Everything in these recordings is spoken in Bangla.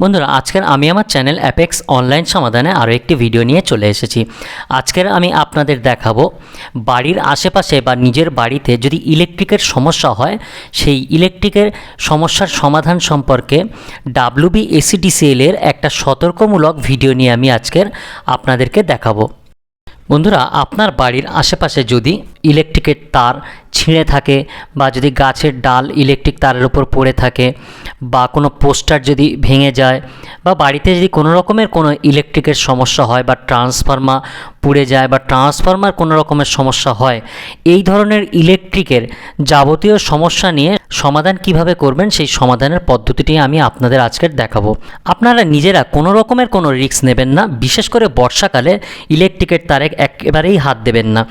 বন্ধুরা, আজকের আমি আমার চ্যানেল অ্যাপেক্স অনলাইন সমাধানে আরও একটি ভিডিও নিয়ে চলে এসেছি। আজকের আমি আপনাদের দেখাবো, বাড়ির আশেপাশে বা নিজের বাড়িতে যদি ইলেকট্রিকের সমস্যা হয়, সেই ইলেকট্রিকের সমস্যার সমাধান সম্পর্কে ডাব্লিউবি এসিডিসিএল এর একটা সতর্কমূলক ভিডিও নিয়ে আমি আজকের আপনাদেরকে দেখাবো। বন্ধুরা, আপনার বাড়ির আশেপাশে যদি ইলেকট্রিকের তার ছিঁড়ে থাকে বা যদি গাছের ডাল ইলেকট্রিক তারের উপর পড়ে থাকে বা কোনো পোস্টার যদি ভেঙে যায় বা বাড়িতে যদি কোনো রকমের কোনো ইলেকট্রিকের সমস্যা হয় বা ট্রান্সফর্মার পুড়ে যায় বা ট্রান্সফর্মার কোনো রকমের সমস্যা হয়, এই ধরনের ইলেকট্রিকের যাবতীয় সমস্যা নিয়ে সমাধান কীভাবে করবেন সেই সমাধানের পদ্ধতিটি আমি আপনাদের আজকের দেখাবো। আপনারা নিজেরা কোনো রকমের কোনো রিস্ক নেবেন না, বিশেষ করে বর্ষাকালে ইলেকট্রিকের তারে একেবারেই হাত দেবেন না।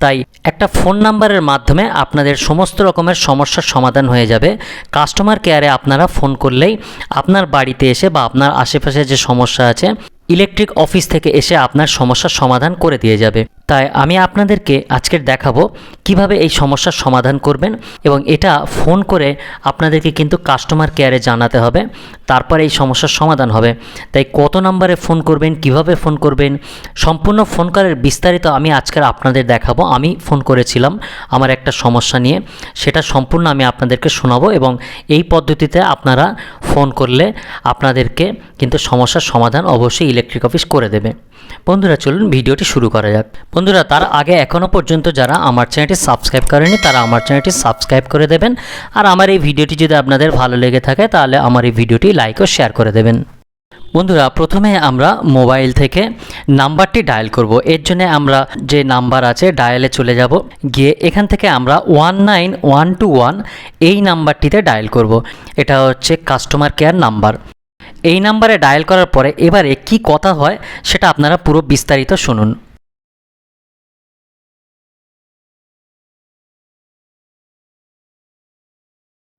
তাই একটা ফোন নাম্বারের মাধ্যমে আপনাদের সমস্ত রকমের সমস্যার সমাধান হয়ে যাবে। কাস্টমার কেয়ারে আপনারা ফোন করলেই আপনার বাড়িতে এসে বা আপনার আশেপাশে যে সমস্যা আছে, ইলেকট্রিক অফিস থেকে এসে আপনার সমস্যার সমাধান করে দিয়ে যাবে। তাই আমি আপনাদেরকে আজকের দেখাবো কীভাবে এই সমস্যার সমাধান করবেন এবং এটা ফোন করে আপনাদেরকে কিন্তু কাস্টমার কেয়ারে জানাতে হবে, তারপর এই সমস্যার সমাধান হবে। তাই কত নম্বরে ফোন করবেন, কীভাবে ফোন করবেন, সম্পূর্ণ ফোন কলের বিস্তারিত আমি আজকের আপনাদের দেখাবো। আমি ফোন করেছিলাম আমার একটা সমস্যা নিয়ে, সেটা সম্পূর্ণ আমি আপনাদেরকে শোনাবো এবং এই পদ্ধতিতে আপনারা ফোন করলে আপনাদেরকে কিন্তু সমস্যার সমাধান অবশ্যই ইলেকট্রিক অফিস করে দেবে। বন্ধুরা, চলুন ভিডিওটি শুরু করা যাক। বন্ধুরা, তার আগে এখনও পর্যন্ত যারা আমার চ্যানেলটি সাবস্ক্রাইব করেনি তারা আমার চ্যানেলটি সাবস্ক্রাইব করে দেবেন। আর আমার এই ভিডিওটি যদি আপনাদের ভালো লেগে থাকে, তাহলে আমার এই ভিডিওটি লাইক ও শেয়ার করে দেবেন। বন্ধুরা, প্রথমে আমরা মোবাইল থেকে নাম্বারটি ডায়াল করব। এর জন্য আমরা যে নাম্বার আছে, ডায়ালে চলে যাব। গিয়ে এখান থেকে আমরা one nine one two one এই নাম্বারটিতে ডায়াল করব। এটা হচ্ছে কাস্টমার কেয়ার নাম্বার। এই নাম্বারে ডায়াল করার পরে এবারে কি কথা হয় সেটা আপনারা পুরো বিস্তারিত শুনুন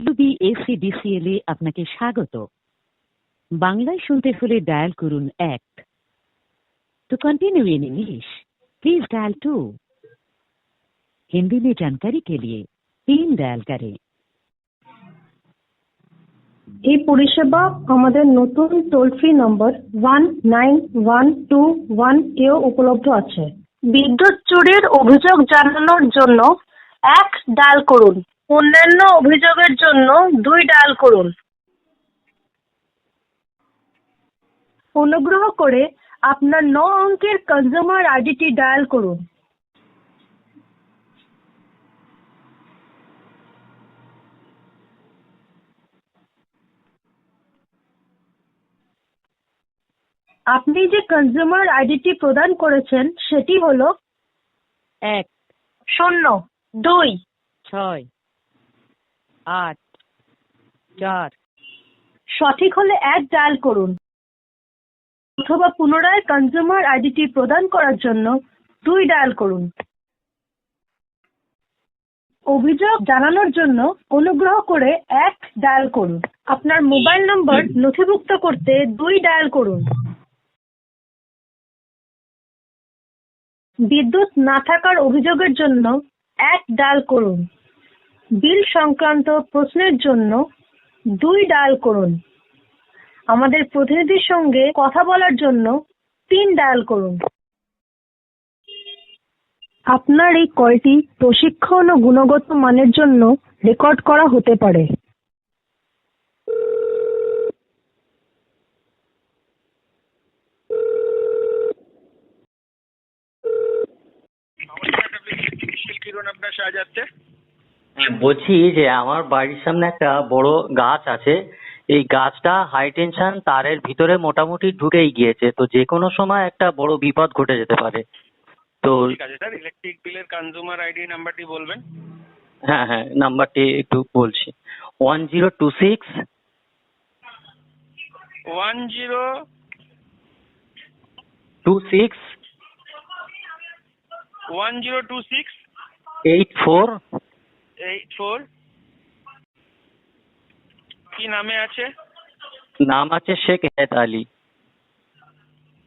ডব্লিউবিএসিডিসিএল এ আপনাকে স্বাগত বাংলায় শুনতে হলে ডায়াল করুন এক to continue in English please dial two Hindi में जानकारी के लिए तीन डायल करें এই পরিষেবা আমাদের নতুন টোল ফ্রি নম্বর one nine one two one এও উপলব্ধ আছে। বিদ্যুৎ চুরির অভিযোগ জানানোর জন্য এক ডায়াল করুন। অন্যান্য অভিযোগের জন্য দুই ডায়াল করুন। অনুগ্রহ করে আপনার ন অঙ্কের কনজিউমার আইডিটি ডায়াল করুন। আপনি যে কনজিউমার আইডিটি প্রদান করেছেন সেটি হলো এক শূন্য দুই ছয় আট চার। সঠিক হলে এক ডায়াল করুন। অথবা পুনরায় কনজিউমার আইডিটি প্রদান করার জন্য দুই ডায়াল করুন। অভিযোগ জানানোর জন্য অনুগ্রহ করে এক ডায়াল করুন। আপনার মোবাইল নম্বর নথিভুক্ত করতে দুই ডায়াল করুন। বিদ্যুৎ না থাকার অভিযোগের জন্য এক ডায়াল করুন। বিল সংক্রান্ত প্রশ্নের জন্য দুই ডায়াল করুন। আমাদের প্রতিনিধির সঙ্গে কথা বলার জন্য তিন ডায়াল করুন। আপনার এই কলটি প্রশিক্ষণ ও গুণগত মানের জন্য রেকর্ড করা হতে পারে। আপনার সাহায্যার্থে বলছি যে আমার বাড়ির সামনে একটা বড় গাছ আছে। এই গাছটা হাই টেনশন তারের ভিতরে মোটামুটি ঢুকেই গিয়েছে। তো যে কোনো সময় একটা বড় বিপদ ঘটে যেতে পারে। তো ঠিক আছে স্যার ইলেকট্রিক বিলের কনজিউমার আইডি নাম্বারটি বলবেন? হ্যাঁ হ্যাঁ নাম্বারটি একটু বলছি। One zero two six one zero two six one zero two six eight four eight four কি নামে আছে? নাম আছে শেখ হেদ আলী।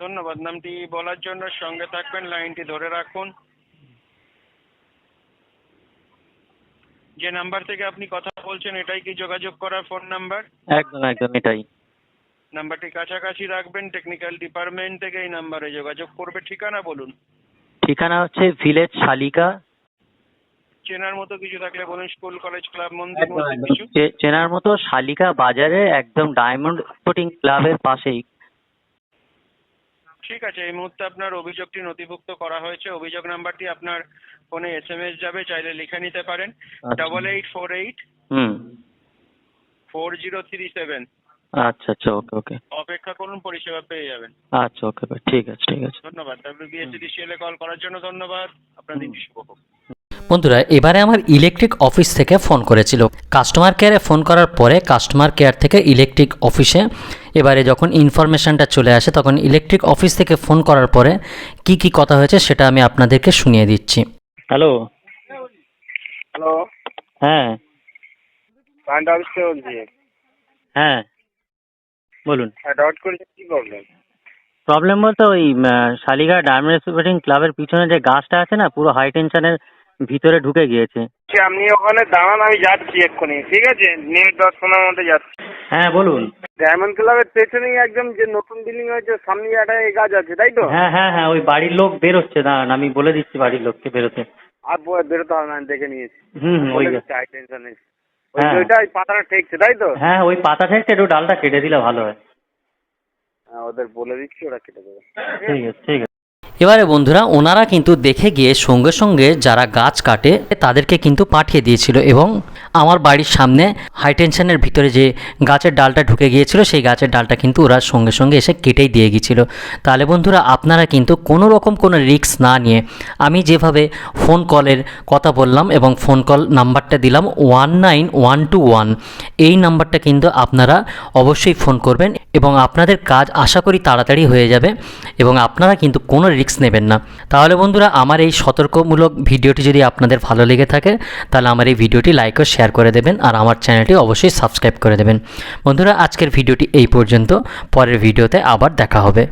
ধন্যবাদ নামটি বলার জন্য সঙ্গে থাকবেন লাইনটি ধরে রাখুন। যে নাম্বার থেকে আপনি কথা বলছেন এটাই কি যোগাযোগ করার ফোন নাম্বার? একদম একদম এটাই। নাম্বারটি কাছাকাছি রাখবেন টেকনিক্যাল ডিপার্টমেন্ট থেকে এই নাম্বারে যোগাযোগ করবে। ঠিকানা বলুন। ঠিকানা হচ্ছে ভিলেজ শালিকা চেনার মতো কিছু থাকলে বলুন স্কুল কলেজ ক্লাব মন্দির কিছু? চেনার মতো শালিকা বাজারে একদম ডায়মন্ড স্পোর্টিং ক্লাবের পাশেই। ঠিক আছে এই মুহূর্তে আপনার অভিযোগটি নথিভুক্ত করা হয়েছে। অভিযোগ নাম্বারটি আপনার ফোনে এস এম এস যাবে চাইলে লিখে নিতে পারেন। Double eight four eight hmm. Four zero three seven আচ্ছা আচ্ছা ওকে ওকে। অপেক্ষা করুন পরিষেবা পেয়ে যাবেন। আচ্ছা ওকে ঠিক আছে ঠিক আছে। ধন্যবাদ। ডাব্লিউবিএসসিডিসিএল এ কল করার জন্য ধন্যবাদ। আপনার দিনটি শুভ হোক। বন্ধুরা এবারে আমার ইলেকট্রিক অফিস থেকে ফোন করেছিল। কাস্টমার কেয়ারে ফোন করার পরে কাস্টমার কেয়ার থেকে ইলেকট্রিক অফিসে এবারে যখন ইনফরমেশনটা চলে আসে তখন ইলেকট্রিক অফিস থেকে ফোন করার পরে কি কি কথা হয়েছে সেটা আমি আপনাদেরকে শুনিয়ে দিচ্ছি। হ্যালো হ্যালো হ্যাঁ। কারেন্ট অফিস থেকে বলছি। হ্যাঁ। বলুন। হ্যাঁ ডাউট করেছি কি প্রবলেম প্রবলেম বলতে ওই শালিগা ডায়মন্ড ক্লাবের পিছনে যে গাছটা আছে না পুরো হাই টেনশনের ভিতরে ঢুকে গিয়েছে। আপনি ওখানে দাঁড়ান আমি যাচ্ছি এক্ষুনি ঠিক আছে? মিনিট দশ পনেরোর মধ্যে যাচ্ছি। হ্যাঁ বলুন। ডায়মন্ড ক্লাবের পেছনেই একদম যে নতুন বিল্ডিং হয়েছে সামনে একটা এই গাছ আছে তাই তো? হ্যাঁ হ্যাঁ হ্যাঁ ওই বাড়ির লোক বেরোচ্ছে দাঁড়ান আমি বলে দিচ্ছি বাড়ির লোককে বেরোতে। আর ব- বেরোতে হবে না আমি দেখে নিয়েছি। হুম হুম ওই টেনশন নেই। ওই হ্যাঁ। ওইটা ওই পাতাটা ঠেকছে তাই তো? হ্যাঁ ওই পাতা থেকে একটু ডালটা কেটে দিলে ভালো হয়। হ্যাঁ, ওদের বলে দিচ্ছি ওরা কেটে দেবে। ঠিক আছে ঠিক আছে। এবারে বন্ধুরা, ওনারা কিন্তু দেখে গিয়ে সঙ্গে সঙ্গে যারা গাছ কাটে, তাদেরকে কিন্তু পাঠিয়ে দিয়েছিল এবং আমার বাড়ির সামনে হাই টেনশনের ভিতরে যে গাছের ডালটা ঢুকে গিয়েছিল, সেই গাছের ডালটা কিন্তু ওরা সঙ্গে সঙ্গে এসে কেটেই দিয়ে গিয়েছিল। তাহলে বন্ধুরা, আপনারা কিন্তু কোনো রকম কোনো রিস্ক না নিয়ে আমি যেভাবে ফোন কলের কথা বললাম এবং ফোন কল নাম্বারটা দিলাম one nine one two one এই নাম্বারটা কিন্তু আপনারা অবশ্যই ফোন করবেন এবং আপনাদের কাজ আশা করি তাড়াতাড়ি হয়ে যাবে এবং আপনারা কিন্তু কোনো রিস্ক নেবেন না। তাহলে বন্ধুরা, আমার এই সতর্কমূলক ভিডিওটি যদি আপনাদের ভালো লেগে থাকে, তাহলে আমার এই ভিডিওটি লাইক ও শেয়ার করে দেবেন আর আমার চ্যানেলটি অবশ্যই সাবস্ক্রাইব করে দেবেন। বন্ধুরা, আজকের ভিডিওটি এই পর্যন্ত। পরের ভিডিওতে আবার দেখা হবে।